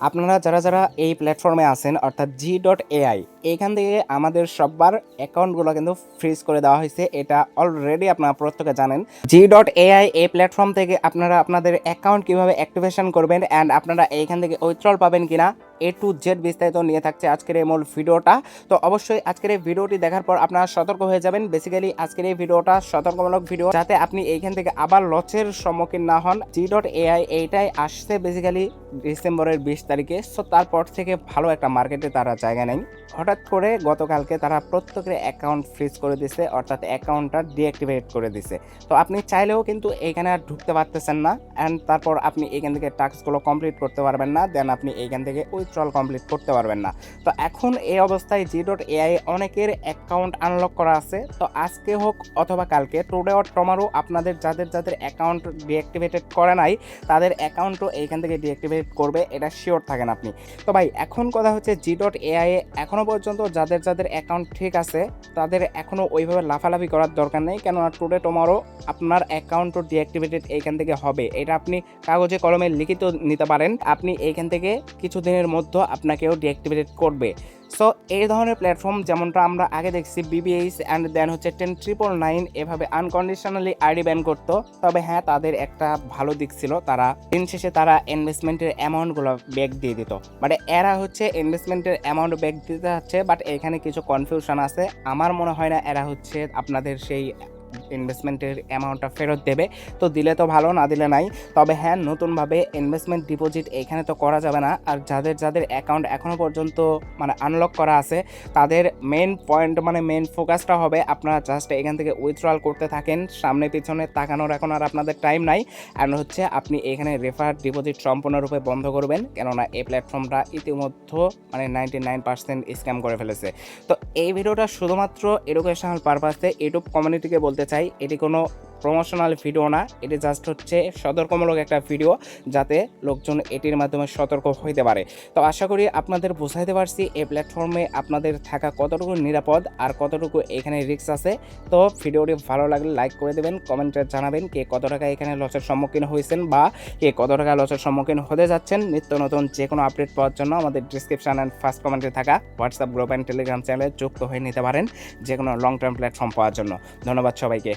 আপনারা যারা যারা এই প্ল্যাটফর্মে আছেন, অর্থাৎ জি ডট এআই এইখান থেকে আমাদের সববার অ্যাকাউন্টগুলো কিন্তু ফ্রিজ করে দেওয়া হয়েছে। এটা অলরেডি আপনারা প্রত্যেকে জানেন। জি ডট এআই এই প্ল্যাটফর্ম থেকে আপনারা আপনাদের অ্যাকাউন্ট কীভাবে অ্যাক্টিভেশন করবেন অ্যান্ড আপনারা এইখান থেকে উইথড্রল পাবেন কিনা এ টু জেড বিস্তারিত নিয়ে থাকছে আজকের এই মূল ভিডিওটা। তো অবশ্যই আজকের এই ভিডিওটি দেখার পর আপনারা সতর্ক হয়ে যাবেন। বেসিক্যালি আজকের এই ভিডিওটা সতর্কমূলক ভিডিও, যাতে আপনি এইখান থেকে আবার লসের সম্মুখীন না হন। জি ডট এআই এইটাই আসছে বেসিক্যালি ডিসেম্বরের বিশ তারিখে। সো তারপর থেকে ভালো একটা মার্কেটে তারা জায়গা নেই। হঠাৎ করে গতকালকে তারা প্রত্যেকের অ্যাকাউন্ট ফ্রিজ করে দিছে, অর্থাৎ অ্যাকাউন্টটা ডিঅ্যাক্টিভেট করে দিছে। তো আপনি চাইলেও কিন্তু এইখানে আর ঢুকতে পারতেছেন না। অ্যান্ড তারপর আপনি এখান থেকে টাস্কগুলো কমপ্লিট করতে পারবেন না। দেন আপনি এইখান থেকে উইথড্রল কমপ্লিট করতে পারবেন না। তো এখন এই অবস্থায় জি ডট এআই অনেকের অ্যাকাউন্ট আনলক করা আছে। তো আজকে হোক অথবা কালকে টুডে অর টমারো আপনাদের যাদের যাদের অ্যাকাউন্ট ডিঅ্যাক্টিভেটেড করে নাই, তাদের অ্যাকাউন্টও এইখান থেকে ডিঅ্যাক্টিভেট করবে, এটা শিওর থাকেন আপনি। তো ভাই, এখন কথা হচ্ছে জি ডট এআই এখনও পর্যন্ত যাদের যাদের অ্যাকাউন্ট ঠিক আছে, তাদের এখনও ওইভাবে লাফালাফি করার দরকার নেই। কেননা টুডে টমারো আপনার অ্যাকাউন্টও ডিঅ্যাক্টিভেটেড এইখান থেকে হবে। এটা আপনি কাগজে কলমে লিখিত নিতে পারেন। আপনি এইখান থেকে কিছু কিছুদিনের মধ্যে আপনাকেও ডিঅ্যাক্টিভেটেড করবে। সো এই ধরনের প্ল্যাটফর্ম যেমনটা আমরা আগে দেখছি বিবিএইচ অ্যান্ড দেন হচ্ছে টেন ট্রিপল নাইন এভাবে আনকন্ডিশনালি আইডি ব্যান করতো। তবে হ্যাঁ তাদের একটা ভালো দিক ছিল, তারা দিন শেষে তারা ইনভেস্টমেন্টের অ্যামাউন্টগুলো ব্যাক দিয়ে দিত। বাট এরা হচ্ছে ইনভেস্টমেন্টের অ্যামাউন্ট ব্যাক দিতে হচ্ছে বাট এখানে কিছু কনফিউশন আছে। আমার মনে হয় না, এরা হচ্ছে আপনাদের সেই ইনভেস্টমেন্টের অ্যামাউন্টটা ফেরত দেবে। তো দিলে তো ভালো, না দিলে নাই। তবে হ্যাঁ নতুনভাবে ইনভেস্টমেন্ট ডিপোজিট এখানে তো করা যাবে না। আর যাদের যাদের অ্যাকাউন্ট এখনও পর্যন্ত মানে আনলক করা আছে, তাদের মেন পয়েন্ট মানে মেন ফোকাসটা হবে আপনারা জাস্ট এখান থেকে উইথড্রল করতে থাকেন। সামনে পিছনে তাকানোর এখন আর আপনাদের টাইম নাই। অ্যান্ড হচ্ছে আপনি এখানে রেফার ডিপোজিট সম্পূর্ণরূপে বন্ধ করবেন। কেননা এই প্ল্যাটফর্মটা ইতিমধ্যে মানে নাইনটি নাইন পার্সেন্ট স্ক্যাম করে ফেলেছে। তো এই ভিডিওটা শুধুমাত্র এডুকেশনাল পারপাসে ইউটিউব কমিউনিটিকে বলতে চাই। এটি কোনো প্রমোশনাল ভিডিও না, এটি জাস্ট হচ্ছে সতর্কমূলক একটা ভিডিও যাতে লোকজন এটির মাধ্যমে সতর্ক হইতে পারে। তো আশা করি আপনাদের বোঝাইতে পারছি এই প্ল্যাটফর্মে আপনাদের থাকা কতটুকু নিরাপদ আর কতটুকু এখানে রিস্ক আছে। তো ভিডিওটি ভালো লাগলে লাইক করে দেবেন কমেন্টে জানাবেন কে কত টাকা এখানে লসের সম্মুখীন হয়েছেন বা কে কত টাকা লসের সম্মুখীন হতে যাচ্ছেন। নিত্য নতুন যে কোনো আপডেট পাওয়ার জন্য আমাদের ডিসক্রিপশন অ্যান্ড ফার্স্ট কমেন্টে থাকা হোয়াটসঅ্যাপ গ্রুপ অ্যান্ড টেলিগ্রাম চ্যানেলে যুক্ত হয়ে নিতে পারেন যে কোনো লং টার্ম প্ল্যাটফর্ম পাওয়ার জন্য। ধন্যবাদ সবাইকে।